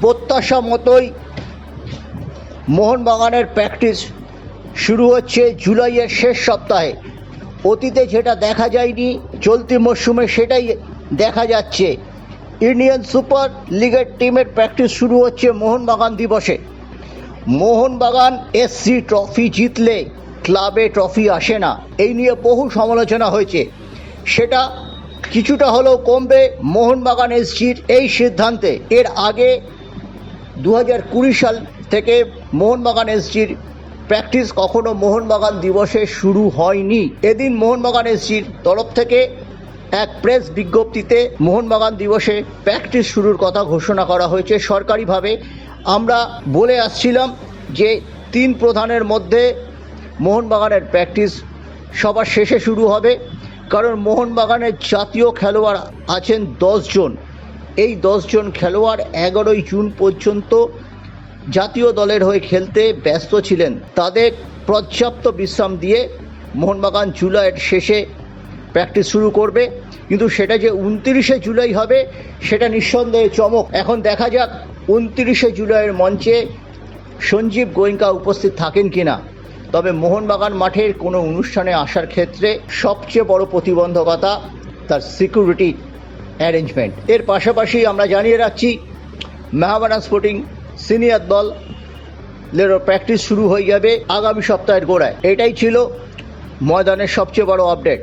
প্রত্যাশা মতোই মোহনবাগানের প্র্যাকটিস শুরু হচ্ছে জুলাইয়ের শেষ সপ্তাহে। অতীতে যেটা দেখা যায়নি, চলতি মরশুমে সেটাই দেখা যাচ্ছে। ইন্ডিয়ান সুপার লিগের টিমের প্র্যাকটিস শুরু হচ্ছে মোহনবাগান দিবসে। মোহনবাগান এসসি ট্রফি জিতলে ক্লাবে ট্রফি আসে না। এই নিয়ে বহু সমালোচনা হয়েছে। সেটা কিছুটা হলেও কমবে মোহনবাগান এসজির এই সিদ্ধান্তে। এর আগে দু হাজার কুড়ি সাল থেকে মোহনবাগান এসজির প্র্যাকটিস কখনো মোহনবাগান দিবসে শুরু হয়নি। এদিন মোহনবাগান এসজির তরফ থেকে এক প্রেস বিজ্ঞপ্তিতে মোহনবাগান দিবসে প্র্যাকটিস শুরুর কথা ঘোষণা করা হয়েছে। সরকারিভাবে আমরা বলে আসছিলাম যে তিন প্রধানের মধ্যে মোহনবাগানের প্র্যাকটিস সবার শেষে শুরু হবে। কারণ মোহনবাগানের জাতীয় খেলোয়াড় আছেন জন। এই জন খেলোয়াড় এগারোই জুন পর্যন্ত জাতীয় দলের হয়ে খেলতে ব্যস্ত ছিলেন। তাদের পর্যাপ্ত বিশ্রাম দিয়ে মোহনবাগান জুলাইয়ের শেষে প্র্যাকটিস শুরু করবে। কিন্তু সেটা যে উনতিরিশে জুলাই হবে, সেটা নিঃসন্দেহে চমক। এখন দেখা যাক উনতিরিশে জুলাইয়ের মঞ্চে সঞ্জীব গোয়েঙ্কা উপস্থিত থাকেন কিনা। তবে মোহনবাগান মাঠের কোনো অনুষ্ঠানে আসার ক্ষেত্রে সবচেয়ে বড় প্রতিবন্ধকতা তার সিকিউরিটি অ্যারেঞ্জমেন্ট এর পাশাপাশি আমরা জানিয়ে রাখছি মেহাবানা স্পোর্টিং সিনিয়র দল প্র্যাকটিস শুরু হয়ে যাবে আগামী সপ্তাহের গোড়ায়। এটাই ছিল ময়দানের সবচেয়ে বড় আপডেট